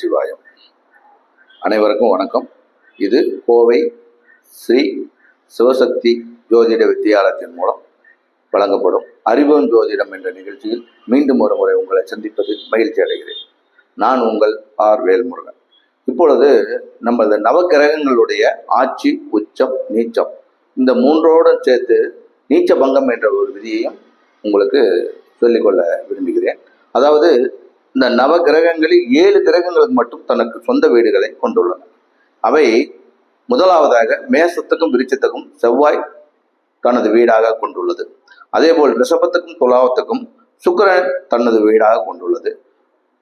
சிவாயம். அனைவருக்கும் வணக்கம். இது கோவை ஸ்ரீ சிவசக்தி ஜோதிட வித்தியாலயத்தின் மூலம் வழங்கப்படும் அறிவம் ஜோதிடம் என்ற நிகழ்ச்சியில் மீண்டும் ஒரு முறை உங்களை சந்திப்பதில் மகிழ்ச்சி அடைகிறேன். நான் உங்கள் ஆர் வேல்முருகன். இப்பொழுது நமது நவகிரகங்களுடைய ஆட்சி உச்சம் நீச்சம் இந்த மூன்றோடு சேர்த்து நீச்ச பங்கம் என்ற ஒரு விதியையும் உங்களுக்கு சொல்லிக்கொள்ள விரும்புகிறேன். அதாவது இந்த நவ கிரகங்களில் ஏழு கிரகங்களுக்கு மட்டும் தனக்கு சொந்த வீடுகளை கொண்டுள்ளன. அவை முதலாவதாக மேசத்துக்கும் விருச்சத்துக்கும் செவ்வாய் தனது வீடாக கொண்டுள்ளது. அதேபோல் ரிஷபத்துக்கும் துலாவத்துக்கும் சுக்கரன் தனது வீடாக கொண்டுள்ளது.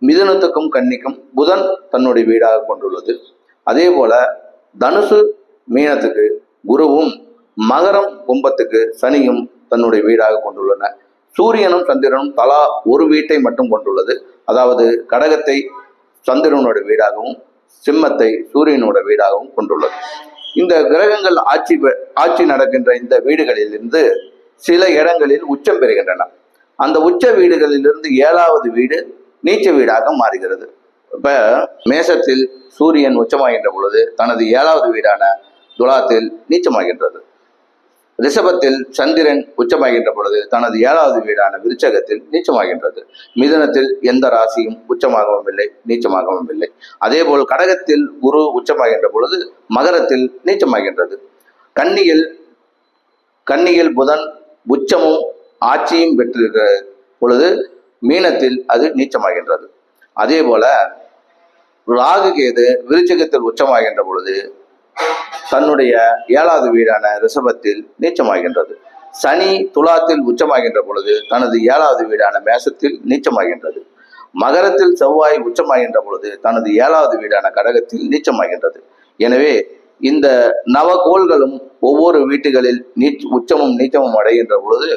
மிதுனத்துக்கும் கன்னிக்கும் புதன் தன்னுடைய வீடாக கொண்டுள்ளது. அதே போல தனுசு மீனத்துக்கு குருவும் மகரம் கும்பத்துக்கு சனியும் தன்னுடைய வீடாக கொண்டுள்ளன. சூரியனும் சந்திரனும் தலா ஒரு வீட்டை மட்டும் கொண்டுள்ளது. அதாவது கடகத்தை சந்திரனோட வீடாகவும் சிம்மத்தை சூரியனோட வீடாகவும் கொண்டுள்ளது. இந்த கிரகங்கள் ஆட்சி பெ- ஆட்சி நடக்கின்ற இந்த வீடுகளிலிருந்து சில இடங்களில் உச்சம் பெறுகின்றன. அந்த உச்ச வீடுகளிலிருந்து ஏழாவது வீடு நீச்ச வீடாக மாறுகிறது. இப்ப மேசத்தில் சூரியன் உச்சமாகின்ற பொழுது தனது ஏழாவது வீடான துலாத்தில் நீச்சமாகின்றது. ரிஷபத்தில் சந்திரன் உச்சமாகின்ற பொழுது தனது ஏழாவது வீடான விருச்சகத்தில் நீச்சமாகின்றது. மிதனத்தில் எந்த ராசியும் உச்சமாகவும் இல்லை நீச்சமாகவும் இல்லை. அதேபோல் கடகத்தில் குரு உச்சமாகின்ற பொழுது மகரத்தில் நீச்சமாகின்றது. கன்னியில் கன்னியில் புதன் உச்சமும் ஆட்சியும் பெற்றிருக்கிற பொழுது மீனத்தில் அது நீச்சமாகின்றது. அதே போல ராகு கேது விருச்சகத்தில் உச்சமாகின்ற பொழுது தன்னுடைய ஏழாவது வீடான ரிஷபத்தில் நீச்சமாகின்றது. சனி துலாத்தில் உச்சமாகின்ற பொழுது தனது ஏழாவது வீடான மேசத்தில் நீச்சமாகின்றது. மகரத்தில் செவ்வாய் உச்சமாகின்ற பொழுது தனது ஏழாவது வீடான கடகத்தில் நீச்சமாகின்றது. எனவே இந்த நவகோள்களும் ஒவ்வொரு வீட்டுகளில் நீச் உச்சமும் நீச்சமும் அடைகின்ற பொழுது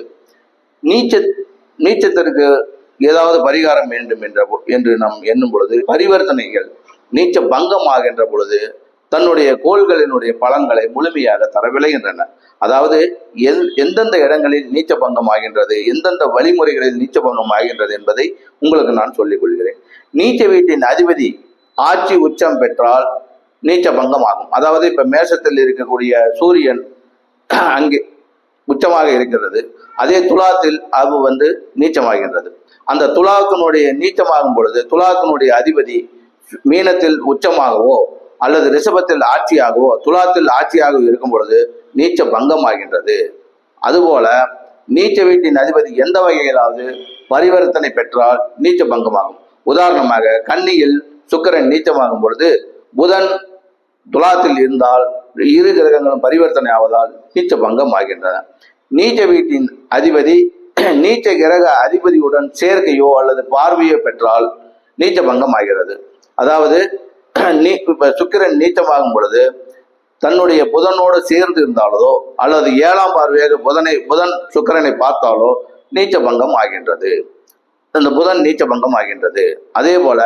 நீச்ச நீச்சத்திற்கு ஏதாவது பரிகாரம் வேண்டும் என்ற என்று நாம் எண்ணும் பொழுது பரிவர்த்தனைகள் நீச்ச பங்கம் ஆகின்ற பொழுது தன்னுடைய கோள்களினுடைய பலன்களை முழுமையாக தர விளைகின்றன அதாவது எந்- எந்தெந்த இடங்களில் நீச்ச பங்கம் ஆகின்றது எந்தெந்த வழிமுறைகளில் நீச்ச பங்கம் ஆகின்றது என்பதை உங்களுக்கு நான் சொல்லிக் கொள்கிறேன். நீச்ச வீட்டின் அதிபதி ஆட்சி உச்சம் பெற்றால் நீச்ச பங்கம் ஆகும் அதாவது இப்ப மேஷத்தில் இருக்கக்கூடிய சூரியன் அங்கே உச்சமாக இருக்கிறது. அதே துலாத்தில் அது வந்து நீச்சமாகின்றது. அந்த துலாத்தினுடைய நீச்சமாகும் பொழுது துலாத்தினுடைய அதிபதி மீனத்தில் உச்சமாகவோ அல்லது ரிஷபத்தில் ஆட்சியாகவோ துலாத்தில் ஆட்சியாகவோ இருக்கும் பொழுது நீச்ச பங்கமாகின்றது. அதுபோல நீச்ச வீட்டின் அதிபதி எந்த வகையிலாவது பரிவர்த்தனை பெற்றால் நீச்ச பங்கமாகும். உதாரணமாக கன்னியில் சுக்கரன் நீச்சமாகும் பொழுது புதன் துலாத்தில் இருந்தால் இரு கிரகங்களும் பரிவர்த்தனை ஆவதால் நீச்ச பங்கம் ஆகின்றன நீச்ச வீட்டின் அதிபதி நீச்ச கிரக அதிபதியுடன் சேர்க்கையோ அல்லது பார்வையோ பெற்றால் நீச்ச பங்கம் ஆகிறது அதாவது நீ இப்போ சுக்கிரன் நீச்சமாகும் பொழுது தன்னுடைய புதனோடு சேர்ந்து இருந்தாலோ அல்லது ஏழாம் பார்வையாக புதனை புதன் சுக்கிரனை பார்த்தாலோ நீச்ச பங்கம் ஆகின்றது. அந்த புதன் நீச்ச பங்கம் ஆகின்றது. அதே போல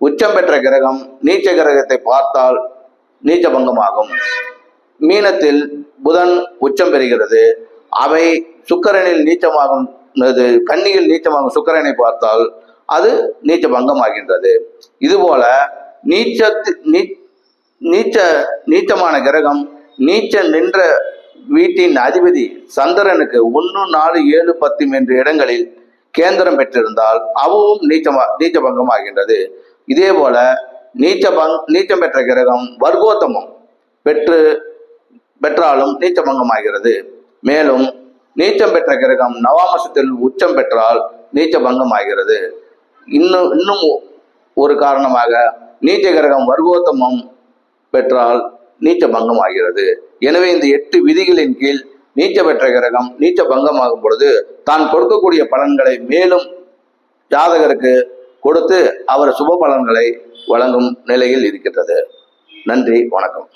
உச்சம் பெற்ற கிரகம் நீச்ச கிரகத்தை பார்த்தால் நீச்ச பங்கமாகும் மீனத்தில் புதன் உச்சம் பெறுகிறது. அவை சுக்கிரனில் நீச்சமாகும் இது கன்னியில் நீச்சமாகும் சுக்கிரனை பார்த்தால் அது நீச்ச பங்கமாகின்றது இதுபோல நீச்சத்து நீ நீச்ச நீச்சமான கிரகம் நீச்ச நின்ற வீட்டின் அதிபதி சந்திரனுக்கு ஒன்று நாலு ஏழு பத்து என்ற இடங்களில் கேந்திரம் பெற்றிருந்தால் அவும் நீச்சமா நீச்ச பங்கமாகின்றது இதே போல நீச்ச பங் நீச்சம் பெற்ற கிரகம் வர்க்கோத்தமம் பெற்று பெற்றாலும் நீச்ச பங்கமாகிறது மேலும் நீச்சம் பெற்ற கிரகம் நவாமசத்தில் உச்சம் பெற்றால் நீச்ச பங்கம் ஆகிறது இன்னும் இன்னும் ஒரு காரணமாக நீச்ச கிரகம் வர்க்கோத்தமம் பெற்றால் நீச்ச பங்கம் ஆகிறது எனவே இந்த எட்டு விதிகளின் கீழ் நீச்ச பெற்ற கிரகம் நீச்ச பங்கமாகும் பொழுது தான் கொடுக்கக்கூடிய பலன்களை மேலும் ஜாதகருக்கு கொடுத்து அவர் சுப பலன்களை வழங்கும் நிலையில் இருக்கின்றது. நன்றி வணக்கம்.